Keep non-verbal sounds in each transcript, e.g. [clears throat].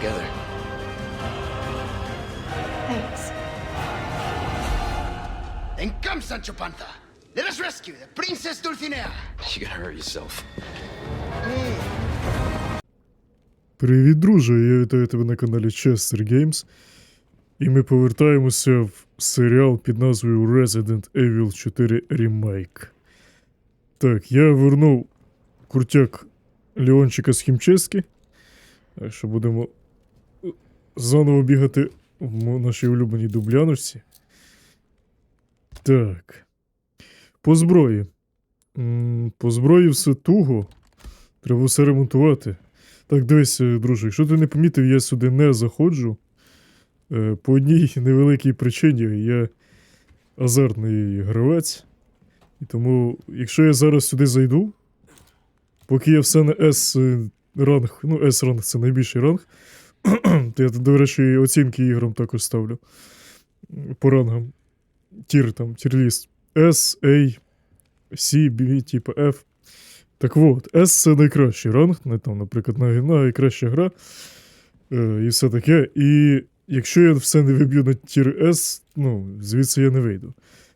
together. Thanks. Then come, Sancho Panza. Let us rescue the Princess Dulcinea. You're gonna hurt yourself. Привіт, друже! Я вітаю тебе на каналі Chester Games. І ми повертаємося в серіал під назвою Resident Evil 4 Remake. Так, я вернув крутяк Леончика з хімчистки. Так що будемо е, заново бігати в нашій улюбленій дубляночці. Так. По зброї. По зброї все туго. Треба все ремонтувати. Так, дивись, е, друже, якщо ти не помітив, я сюди не заходжу. Е, По одній невеликій причині я азартний гравець. І тому, якщо я зараз сюди зайду, поки я все на S е, ну, S ранг це найбільший ранг, [clears throat] я, до речі, оцінки іграм також ставлю. По рангам. Тір там, тір-ліст. S, A, C, B, типу F. Так от, S це найкращий ранг, там, наприклад, най- найкраща гра е, і все таке. І якщо я все не виб'ю на тір S, ну, звідси я не вийду.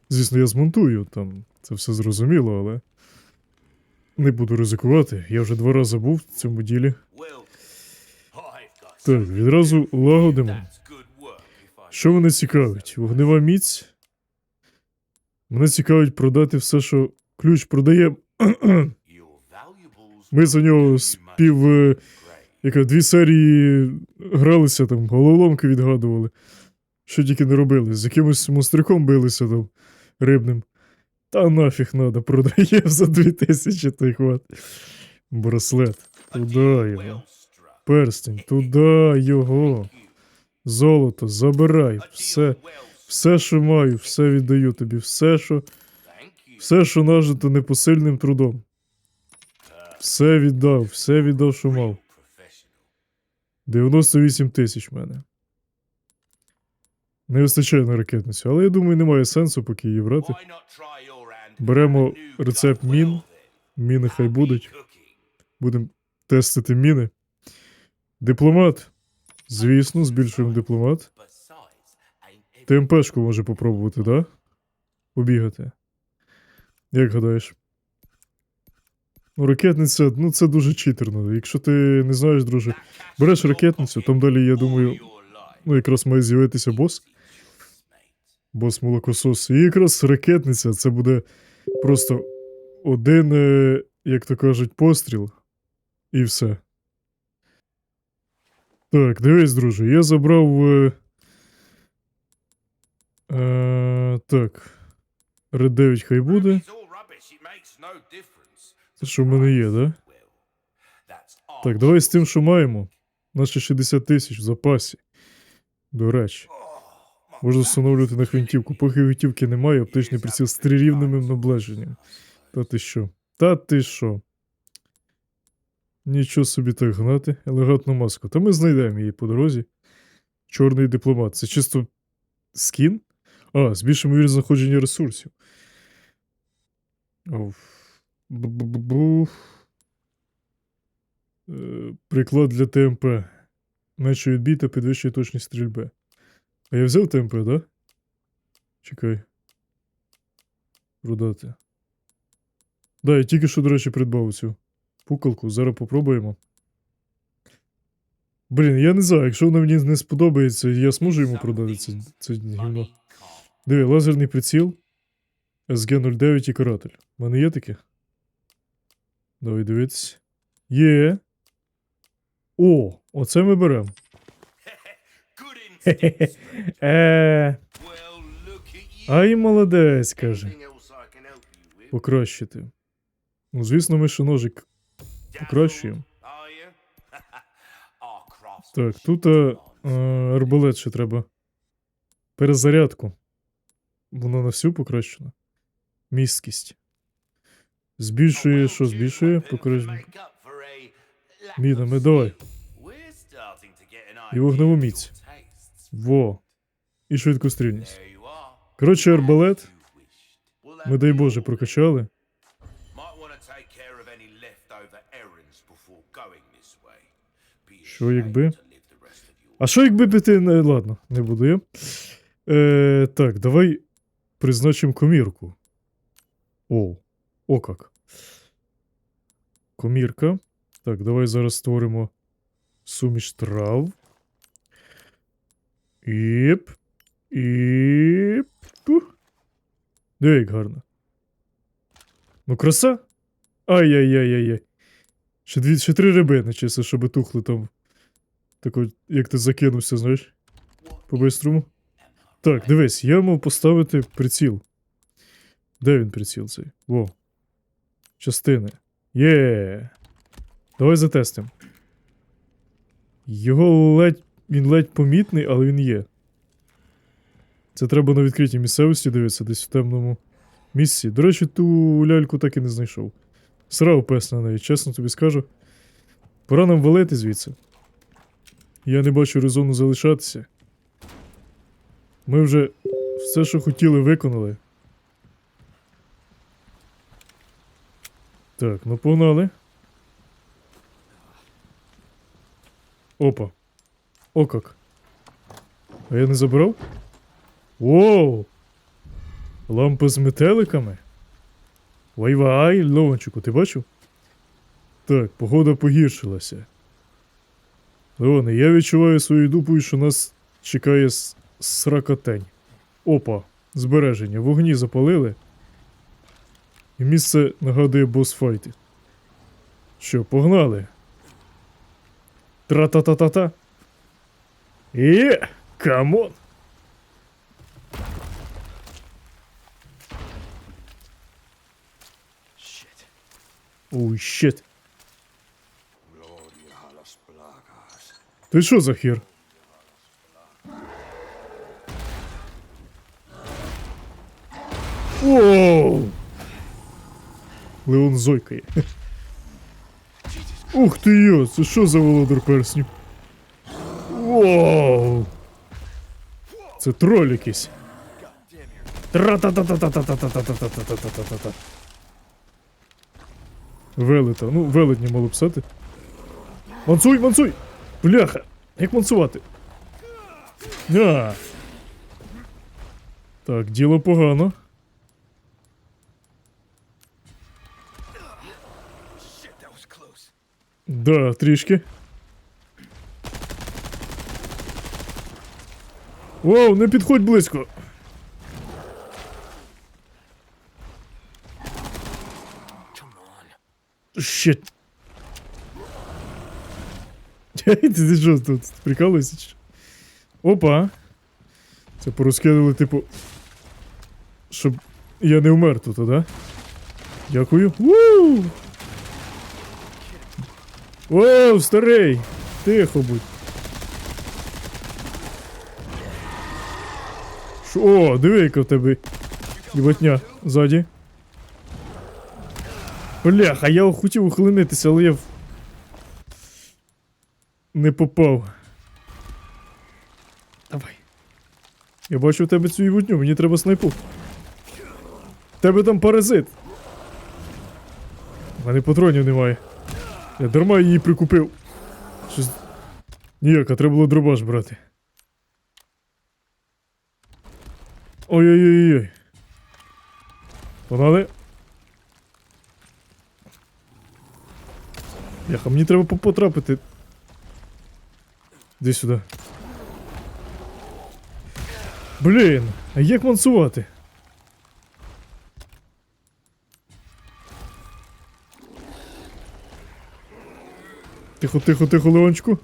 Звісно, я змонтую, там це все зрозуміло, але не буду ризикувати. Я вже два рази був в цьому ділі. Так, відразу лагодимо. Що мене цікавить? Вогнева міць. Мене цікавить продати все, що ключ продає. Ми за нього спів. е, Яка дві серії гралися там, головоломки відгадували. Що тільки не робили. З якимось монстриком билися там рибним. Та нафіг надо, [laughs] продає за дві тисячі той хват. Браслет. Його. Перстень, туди його. Золото, забирай. Все, все, що маю, все віддаю тобі. Все, що, все, що нажито непосильним трудом. Все віддав, все віддав, що мав. 98 тисяч в мене. Не вистачає на ракетницю, але я думаю, немає сенсу поки її брати. Беремо рецепт мін. Міни хай будуть. Будемо тестити міни. Дипломат. Звісно, збільшуємо дипломат. ТМПшку може попробувати, да? Побігати. Як гадаєш? Ну, ракетниця, ну це дуже читерно. Якщо ти не знаєш, друже, береш ракетницю, там далі, я думаю, ну якраз має з'явитися бос. Бос молокосос. І якраз ракетниця це буде просто один, е, як то кажуть, постріл. І все. Так, дивись, друже, я забрав. Е, е, так. Red 9 хай буде. Це що в мене є, да? Так, давай з тим, що маємо. Наші 60 тисяч в запасі. До речі. Можна встановлювати на гвинтівку. Поки гвинтівки немає, оптичний приціл з трирівневим наближенням. Та ти що? Та ти що? Нічого собі так гнати. Елегантну маску. Та ми знайдемо її по дорозі. Чорний дипломат. Це чисто скін? А, збільшимо ймовірність знаходження ресурсів. Оф. Бу-бу-бу-бу. Е, Приклад для ТМП. Менше відбій та підвищує точність стрільби. А я взяв ТМП, да? Чекай. Продати. Да, я тільки що, до речі, придбав цю пукалку. Зараз попробуємо. Блін, я не знаю, якщо вона мені не сподобається, я зможу йому продати це, це гівно. Диви, лазерний приціл. SG09 і каратель. У мене є таке? Давай дивитись. Є. О, оце ми беремо. Е, ай, молодець, каже. Покращити. Ну, звісно, ми ще ножик покращуємо. Так, тут е, е, арбалет ще треба. Перезарядку. Воно на всю покращено. Місткість. Збільшує, що збільшує? Покращує. Мінами, давай. І вогневу міць. Во. І швидкострільність. Коротше, арбалет. Ми, дай Боже, прокачали. Що якби? А що якби піти. Не... Ладно, не буду я. Е, так, давай призначимо комірку. О, о как. Комірка. Так, давай зараз створимо суміш трав. Іп. Іп. Диви, як гарно. Ну, краса. Ай-яй-яй-яй-яй. Ще, дві, ще три рибини, чисто, щоб тухли там. Так от, як ти закинувся, знаєш? По-бистрому. Так, дивись, я мав поставити приціл. Де він приціл цей? Во. Частини. Є. Давай затестимо. Його ледь. Він ледь помітний, але він є. Це треба на відкритій місцевості дивитися, десь в темному місці. До речі, ту ляльку так і не знайшов. Срав пес на чесно тобі скажу. Пора нам валити звідси. Я не бачу резону залишатися. Ми вже все, що хотіли, виконали. Так, ну погнали. Опа. О как. А я не забрав? Воу! Лампа з метеликами? Вай-вай, Леончику, ти бачив? Так, погода погіршилася. Леоне, я відчуваю своєю дупою, що нас чекає сракотень. Опа, збереження. Вогні запалили. І місце нагадує босфайти. Що, погнали? Тра-та-та-та-та. Є! Камон! Оу, щет. Ти що за хер? Оу! Леон зойкає. Ух ти йо, це що за володар перснів? Воу! Це троль якийсь. Тра-та-та-та-та-та-та-та-та-та-та-та-та-та-та-та. Велета. Ну, велетні мало писати. Мансуй, мансуй! Бляха! Як мансувати? А. Так, діло погано. Да, трішки. Воу, не підходь близько. Щет. [laughs] Ти, що тут прикалуєшся? Опа. Це порозкидали, типу. Щоб я не вмер тут, а, да? Дякую. Вуу! Воу, старий! Тихо будь. Шо? О, диви, яка в тебе їботня ззаді. Бляха, я хотів ухилинитися, але я в... не попав. Давай. Я бачу у тебе цю їбутню, мені треба снайпу. В Тебе там паразит. У мене патронів немає. Я дарма її прикупив. Щось... Ніяка, треба було дробаш брати. Ой-ой-ой-ой. Погнали. Бляха, мені треба по- потрапити. Іди сюди. Блін, а як мансувати? Тихо, тихо, тихо, Леончику.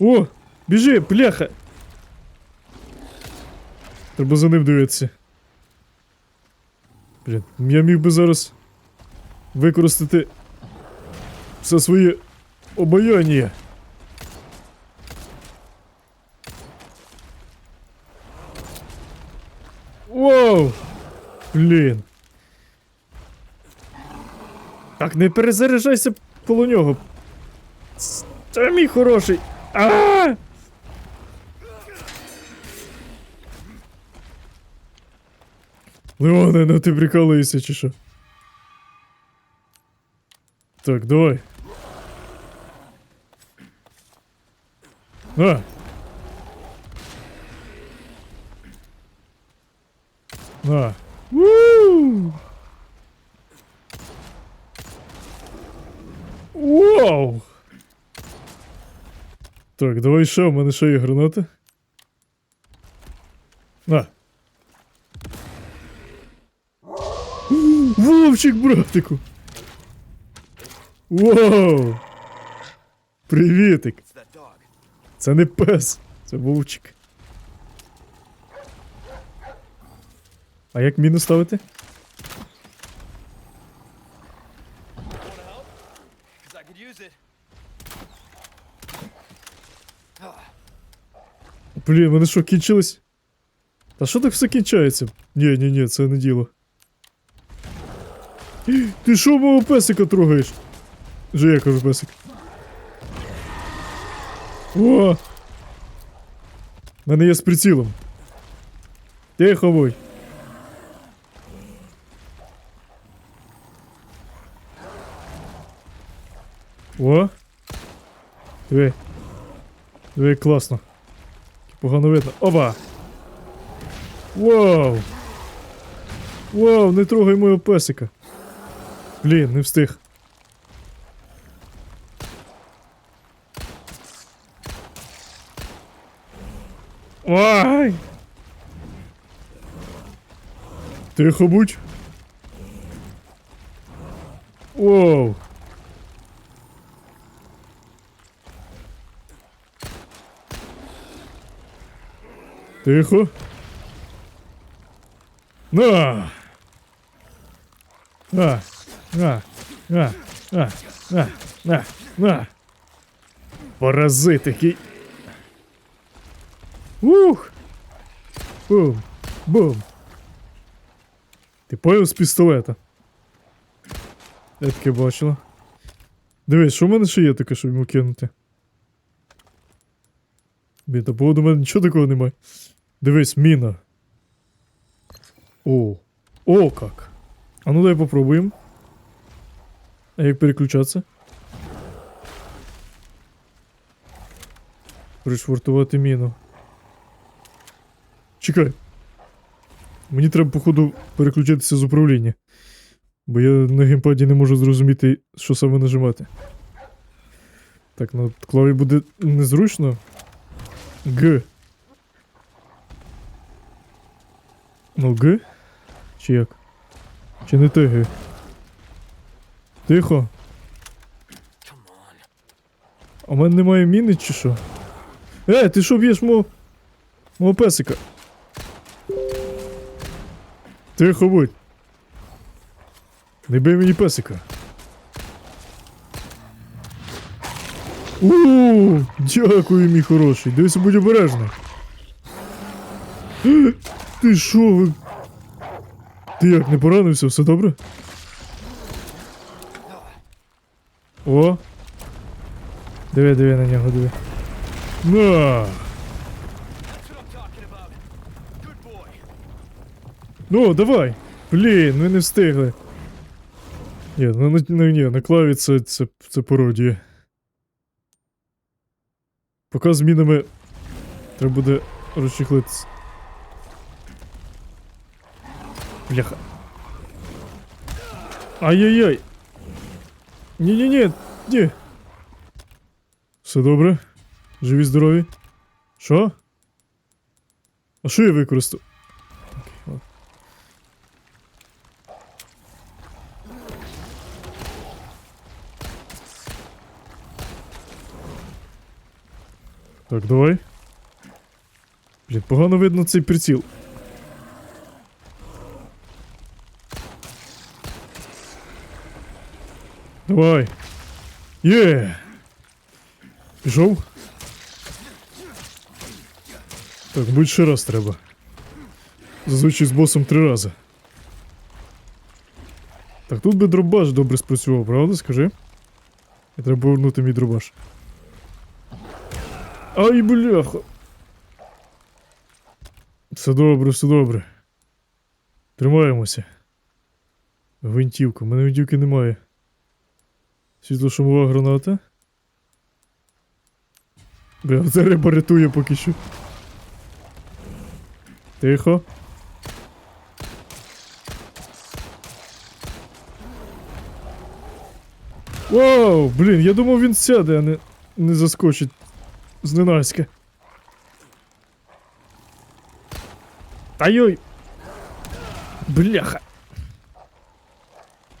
О! Біжи, бляха! Треба за ним дивитися. Блін, я міг би зараз використати все своє обаяння. Воу! Блін. Так, не перезаряджайся коло нього. Це мій хороший. А! Леоне, ну ти прикалуєшся чи що? Так, давай. На. На. Вуу! Вау! Так, давай ще, у мене ще є гранати. На. Вовчик, братику! Вау! Привітик! Це не пес, це вовчик. А як міну ставити? Блін, мене що, кінчилось? Та що так все кінчається? Ні, ні, ні, це не діло. Ти що мого песика трогаєш? Же я кажу песик. О! В Мене є з прицілом. Тихо будь. О! Диви. Диви, класно. Погано видно. Оба! Вау! Вау, не трогай мого песика. Блін, не встиг. Ой! Тихо будь. Оу. Тихо. На! На! На! На! На! На! На! Паразит який Ух! Бум! Бум! Ти поняв з пістолета? Я таке бачила. Дивись, що в мене ще є таке, щоб йому кинути? Блін, та в мене нічого такого немає. Дивись, міна. О. О, как. А ну дай попробуємо. А як переключатися? Пришвартувати міну. Чекай. Мені треба, походу, переключитися з управління. Бо я на геймпаді не можу зрозуміти, що саме нажимати. Так, на клаві буде незручно. Г. Ну, Г? Чи як? Чи не те Г? Тихо. А в мене немає міни чи що? Е, ти що б'єш мого... мого песика? Тихо будь. Не бий мені песика. У, дякую, мій хороший. Дивися, будь обережний. [gasps] Ти що ви? Ти як не поранився, все добре? О. Диви, диви на нього, диви. На! Ну, давай! Блін, ми не встигли. Ні, ну, на, на, ні, на клаві це, це, це пародія. Поки з мінами треба буде розчехлитися. Бляха. Ай-яй-яй! Ні-ні-ні, ні. Все добре? Живі здорові? Що? А що я використав? Так, давай. Блін, погано видно цей приціл. Давай. Є. Пішов? Так, будь ще раз треба. Зазвичай з босом три рази. Так, тут би дробаш добре спрацював, правда, скажи? І треба повернути мій дробаш. Ай, бляха. Все добре, все добре. Тримаємося. Гвинтівка. У мене гвинтівки немає. Світлошумова граната. Бля, це риба рятує поки що. Тихо. Вау, блін, я думав він сяде, а не, не заскочить зненацька. Та йой. Бляха.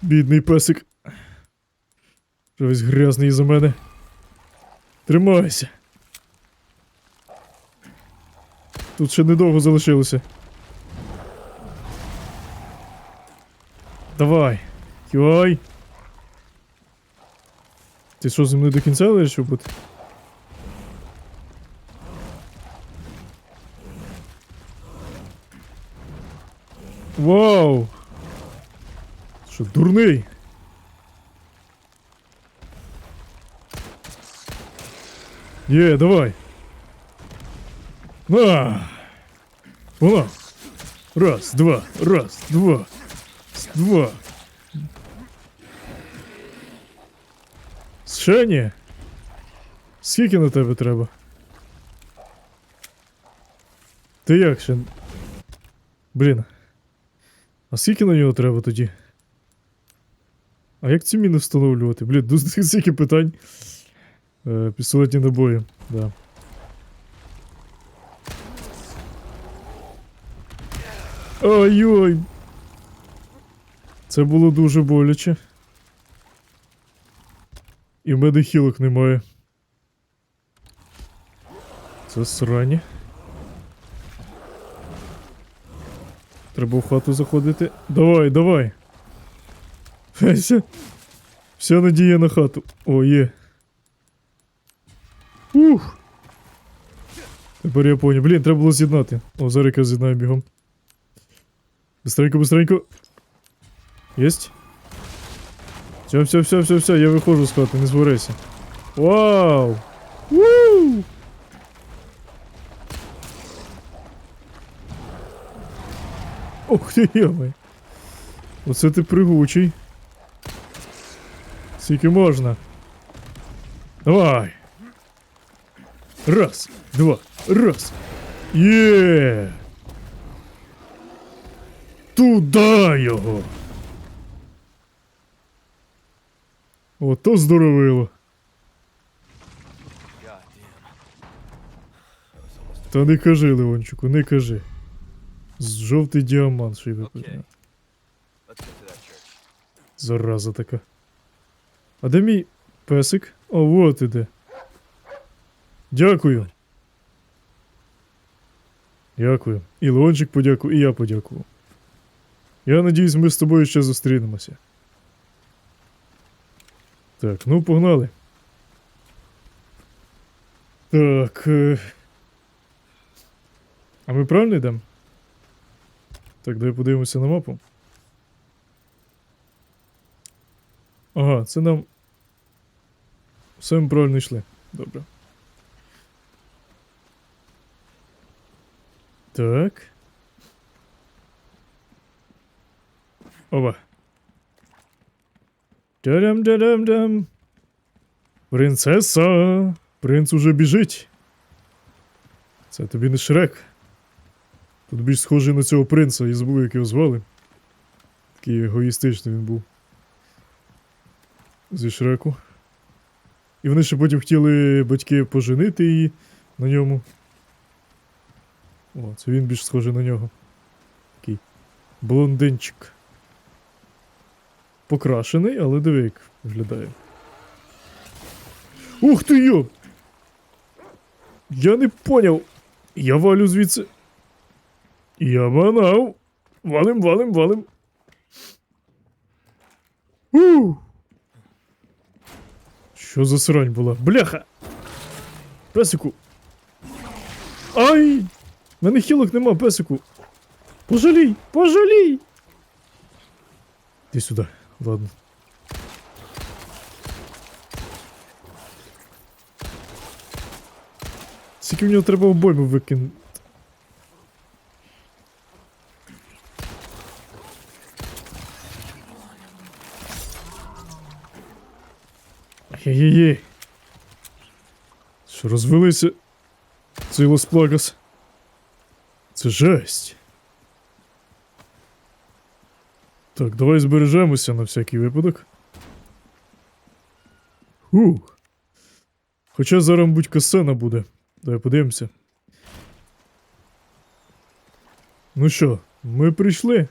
Бідний песик. Весь грязний за мене. Тримайся. Тут ще недовго залишилося. Давай. Йой. Ти що зі мною до кінця лишив бути? Вау! Що, дурний? Є, давай. На! Вона! Раз, два, раз, два, с- два. Ще ні? Скільки на тебе треба? Ти як ще? Блін. А скільки на нього треба тоді? А як ці міни встановлювати? Блін, [laughs] дуже стільки питань. Е, пістолетні набої, да. Ой-ой. Це було дуже боляче. І в мене хілок немає. Це срані. Треба в хату заходити. Давай, давай. Вся, вся надія на хату. О, є. Ух. Тепер я поняв. Блін, треба було з'єднати. О, зараз я з'єднаю бігом. Быстренько, быстренько. Єсть? Все, все, все, все, все, я виходжу з хати, не зворися. Вау! Вуу! Ох ти йомай. Оце ти пригучий. Скільки можна. Давай. Раз, два, раз. Є. Туда його. Ото здоровило. Та не кажи, Леончику, не кажи. З жовтий діамант ще й випадає. Зараза така. А де мій песик? О, вот іде. Дякую. Дякую. І Леончик подякував, і я подякував. Я надіюсь, ми з тобою ще зустрінемося. Так, ну погнали. Так. Е... А ми правильно йдемо? Так, давай подивимося на мапу. Ага, це нам. Все ми правильно йшли. Добре. Так. Опа. Дам-дам-дам-дам. Принцеса! Принц уже біжить. Це тобі не шрек. Тут більш схожий на цього принца, я забув, як його звали. Такий егоїстичний він був. Зі шреку. І вони ще потім хотіли батьки поженити її на ньому. О, це він більш схожий на нього. Такий блондинчик. Покрашений, але диви, як виглядає. Ух ти йо! Я не поняв. Я валю звідси. Я манав. Валим, валим, валим. Ух! Що за срань була? Бляха! Песику! Ай! В мене хілок нема, песику! Пожалій! Пожалій! Іди сюди, ладно. Скільки в нього треба обойми викинути? Ай-яй-яй. Що розвелися цей Лос-Плагас. Це жесть. Так, давай збережемося на всякий випадок. Ух. Хоча зараз, мабуть, касена буде. Давай подивимося. Ну що, ми прийшли.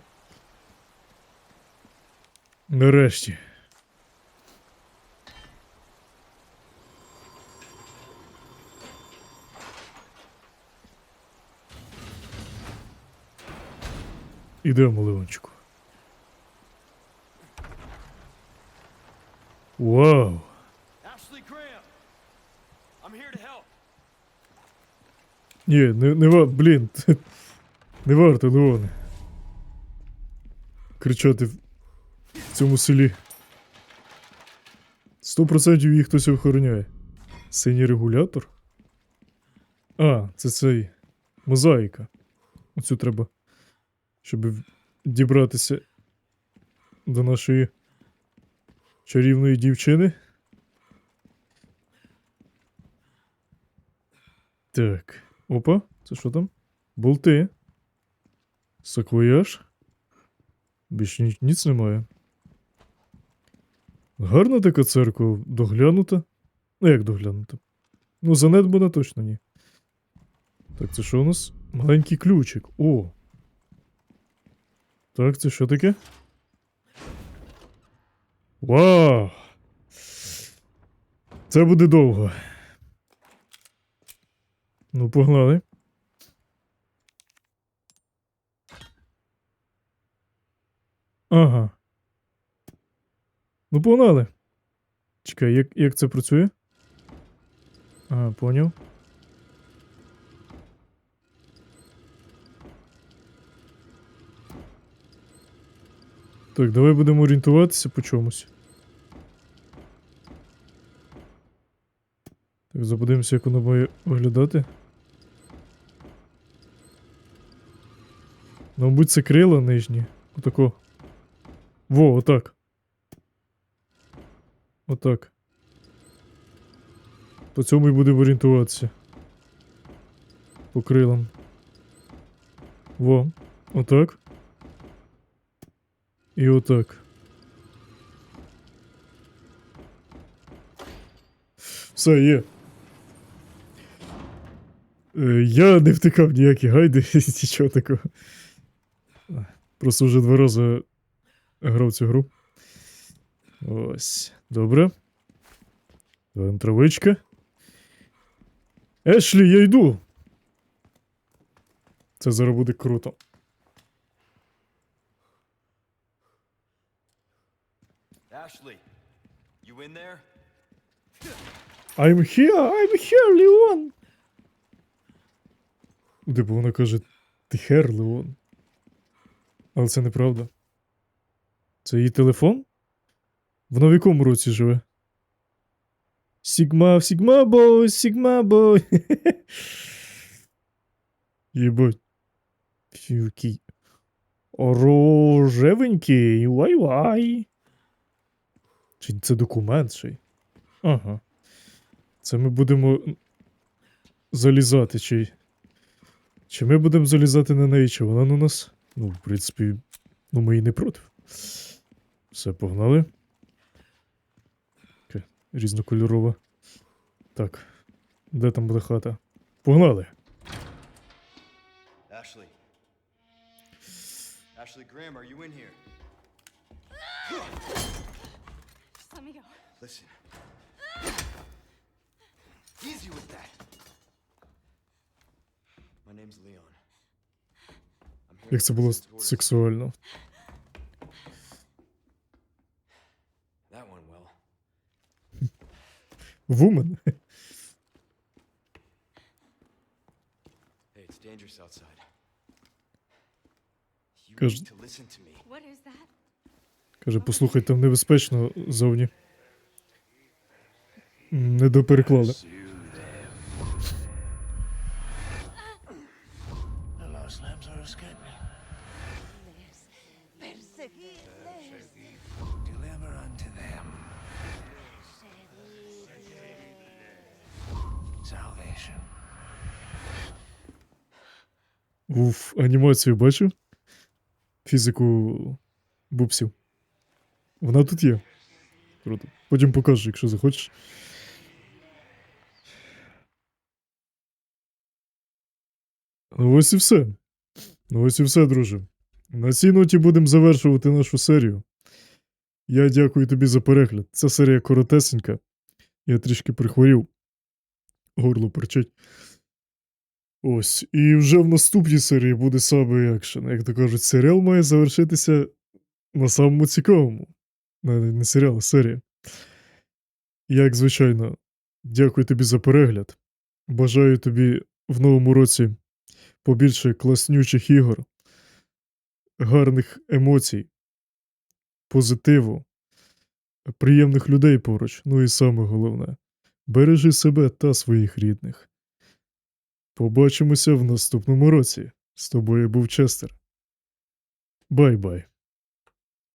Нарешті. Ідемо, Леончику. Вау! Ні, не, не ва... Блін. [laughs] Не варто, Леоне. Кричати в цьому селі. Сто процентів їх хтось охороняє. Синій регулятор? А, це цей. Мозаїка. Оцю треба. Щоб дібратися до нашої чарівної дівчини. Так. Опа, це що там? Болти. Саквояж. Більш ні, ніц немає. Гарна така церква, доглянута. Ну, як доглянута? Ну, занедбана точно ні. Так, це що у нас? Маленький ключик. О. Так, це що таке? Вау! Це буде довго. Ну, погнали. Ага. Ну, погнали. Чекай, як, як це працює? Ага, поняв. Так, давай будемо орієнтуватися по чомусь. Так, заподивимося, як воно має виглядати. Ну, мабуть, це крила нижні. Отако. Во, отак. Отак. По цьому і будемо орієнтуватися. По крилам. Во. Отак. І отак. Все, є. Е, Я не втикав ніякі гайди, [laughs] нічого такого. Просто вже два рази грав цю гру. Ось. Добре. Давай травичка. Ешлі, я йду. Це зараз буде круто. Ashley, you in there? I'm here, I'm here, Леон. Типу вона каже, ти хер, Леон. Але це неправда. Це її телефон? Вона в якому році живе? Сігма, Сігма бой, Сігма бой. [laughs] Єбать. Який. Рожевенький, вай-вай. Чи це документ ще? Ага. Це ми будемо залізати, чи. Чи ми будемо залізати на неї, чи вона на нас? Ну, в принципі, ну ми і не проти. Все, погнали. Таке, різнокольорова. Так. Де там буде хата? Погнали! Ashley. Ashley Graham, are you in here? [gasps] Just let me go. Listen. Easy with that. My name's Leon. I'm here Як це to було listen to orders. сексуально. That one well. Вумен? Hey, it's dangerous outside. You Каже- need to listen to me. What is that? Каже, послухай, там небезпечно зовні. Не допереклали. Уф, анімацію бачу Фізику бупсів. Вона тут є. Круто. Потім покажу, якщо захочеш. Ну ось і все. Ну ось і все, друже. На цій ноті будемо завершувати нашу серію. Я дякую тобі за перегляд. Ця серія коротесенька. Я трішки прихворів. Горло перчить. Ось. І вже в наступній серії буде саме екшен. Як то кажуть, серіал має завершитися на самому цікавому. Не, не серіал, а серія. Як звичайно, дякую тобі за перегляд. Бажаю тобі в новому році побільше класнючих ігор, гарних емоцій, позитиву, приємних людей поруч. Ну і саме головне бережи себе та своїх рідних. Побачимося в наступному році. З тобою був Честер. Бай-бай.